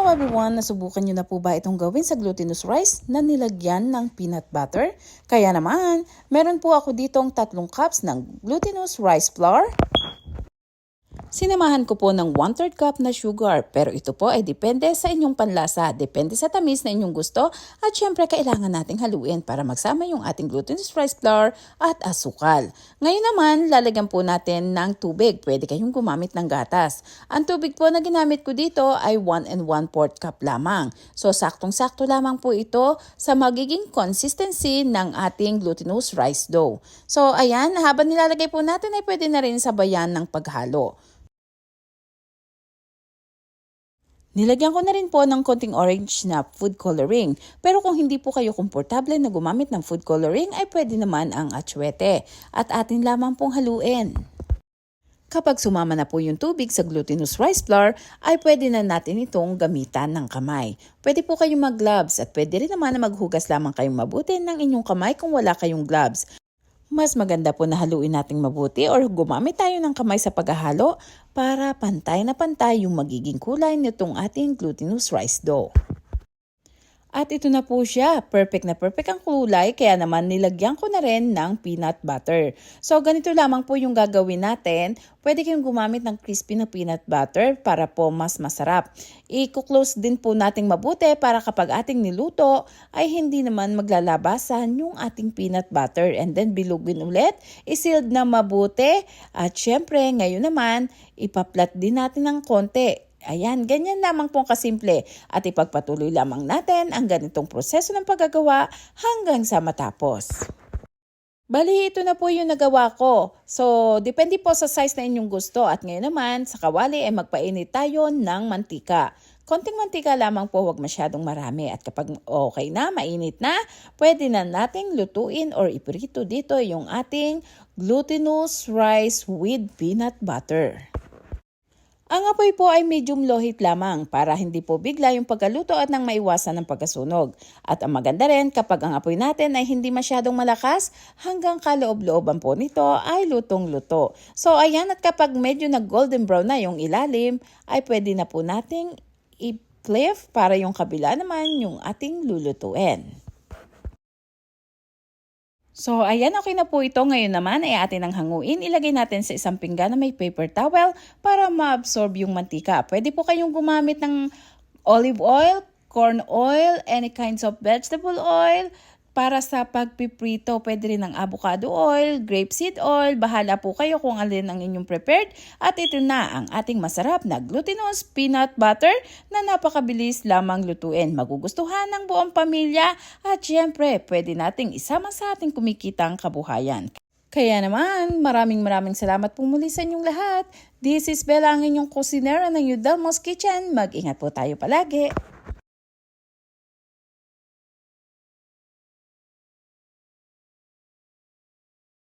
Hello everyone! Nasubukan nyo na po ba itong gawin sa glutinous rice na nilagyan ng peanut butter? Kaya naman, meron po ako ditong tatlong cups ng glutinous rice flour. Sinamahan ko po ng 1 3 cup na sugar pero ito po ay depende sa inyong panlasa, depende sa tamis na inyong gusto at syempre kailangan nating haluin para magsama yung ating glutinous rice flour at asukal. Ngayon naman, lalagyan po natin ng tubig. Pwede kayong gumamit ng gatas. Ang tubig po na ginamit ko dito ay 1 and 1 4 cup lamang. So saktong-sakto lamang po ito sa magiging consistency ng ating glutinous rice dough. So ayan, habang nilalagay po natin ay pwede na rin sabayan ng paghalo. Nilagyan ko na rin po ng konting orange na food coloring. Pero kung hindi po kayo komportable na gumamit ng food coloring ay pwede naman ang atsuete at atin lamang pong haluin. Kapag sumama na po yung tubig sa glutinous rice flour, ay pwede na natin itong gamitan ng kamay. Pwede po kayong mag-gloves at pwede rin naman na maghugas lamang kayong mabuti ng inyong kamay kung wala kayong gloves. Mas maganda po na haluin nating mabuti or gumamit tayo ng kamay sa paghahalo para pantay na pantay yung magiging kulay nitong ating glutinous rice dough. At ito na po siya. Perfect na perfect ang kulay kaya naman nilagyan ko na rin ng peanut butter. So ganito lamang po yung gagawin natin. Pwede kayong gumamit ng crispy na peanut butter para po mas masarap. I-close din po nating mabuti para kapag ating niluto ay hindi naman maglalabasan yung ating peanut butter. And then bilugin ulit, isealed na mabuti. At syempre ngayon naman, ipaplat din natin ng konti Ayan, ganyan lamang pong kasimple at ipagpatuloy lamang natin ang ganitong proseso ng paggagawa hanggang sa matapos. Bali, ito na po yung nagawa ko. So, depende po sa size na inyong gusto at ngayon naman sa kawali ay magpainit tayo ng mantika. Konting mantika lamang po, huwag masyadong marami. At kapag okay na, mainit na, pwede na nating lutuin or iprito dito yung ating glutinous rice with peanut butter. Ang apoy po ay medium low heat lamang para hindi po bigla yung pagkaluto at nang maiwasan ng pagkasunog. At ang maganda rin kapag ang apoy natin ay hindi masyadong malakas hanggang kaloob-looban po nito ay lutong-luto. So ayan at kapag medyo nag golden brown na yung ilalim ay pwede na po nating i-flip para yung kabila naman yung ating lulutuin. So, ayan, okay na po ito. Ngayon naman ay atin ang hanguin. Ilagay natin sa isang pinggan na may paper towel para ma-absorb yung mantika. Pwede po kayong gumamit ng olive oil, corn oil, any kinds of vegetable oil, para sa pagpiprito, pwede rin ng avocado oil, grapeseed oil, bahala po kayo kung alin ang inyong prepared. At ito na ang ating masarap na glutinous peanut butter na napakabilis lamang lutuin. Magugustuhan ng buong pamilya at syempre pwede nating isama sa ating kumikitang kabuhayan. Kaya naman, maraming maraming salamat po muli sa inyong lahat. This is Bella, ang inyong kusinera ng Udalmos Kitchen. Mag-ingat po tayo palagi.